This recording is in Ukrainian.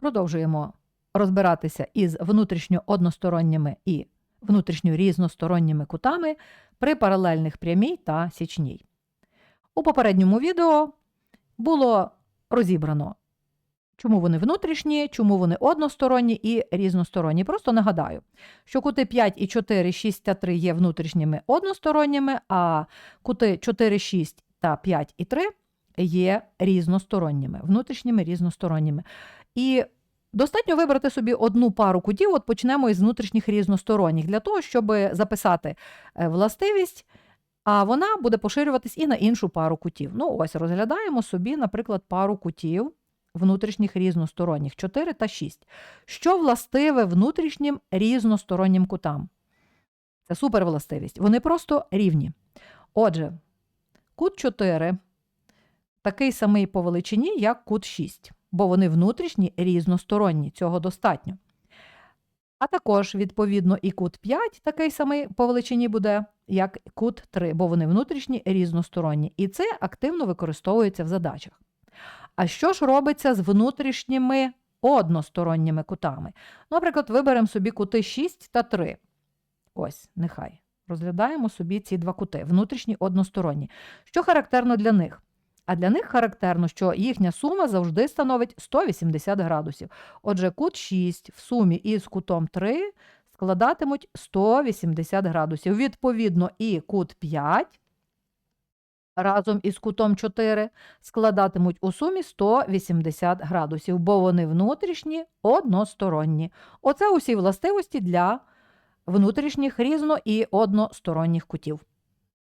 Продовжуємо розбиратися із внутрішньо односторонніми і внутрішньо різносторонніми кутами при паралельних прямій та січній. У попередньому відео було розібрано, чому вони внутрішні, чому вони односторонні і різносторонні. Просто нагадаю, що кути 5 і 4, 6 та 3 є внутрішніми односторонніми, а кути 4, 6 та 5 і 3 є різносторонніми, внутрішніми різносторонніми. І достатньо вибрати собі одну пару кутів, от почнемо із внутрішніх різносторонніх, для того, щоб записати е, властивість, а вона буде поширюватись і на іншу пару кутів. Ну, ось розглядаємо собі, наприклад, пару кутів внутрішніх різносторонніх 4 та 6. Що властиве внутрішнім різностороннім кутам? Це супервластивість. Вони просто рівні. Отже, кут 4 такий самий по величині, як кут 6, бо вони внутрішні різносторонні, цього достатньо. А також, відповідно, і кут 5 такий самий по величині буде, як кут 3, бо вони внутрішні різносторонні. І це активно використовується в задачах. А що ж робиться з внутрішніми односторонніми кутами? Наприклад, виберемо собі кути 6 та 3. Ось, нехай. Розглядаємо собі ці два кути, внутрішні односторонні. Що характерно для них? А для них характерно, що їхня сума завжди становить 180 градусів. Отже, кут 6 в сумі із кутом 3 складатимуть 180 градусів. Відповідно, і кут 5 разом із кутом 4 складатимуть у сумі 180 градусів, бо вони внутрішні односторонні. Оце усі властивості для внутрішніх різно і односторонніх кутів.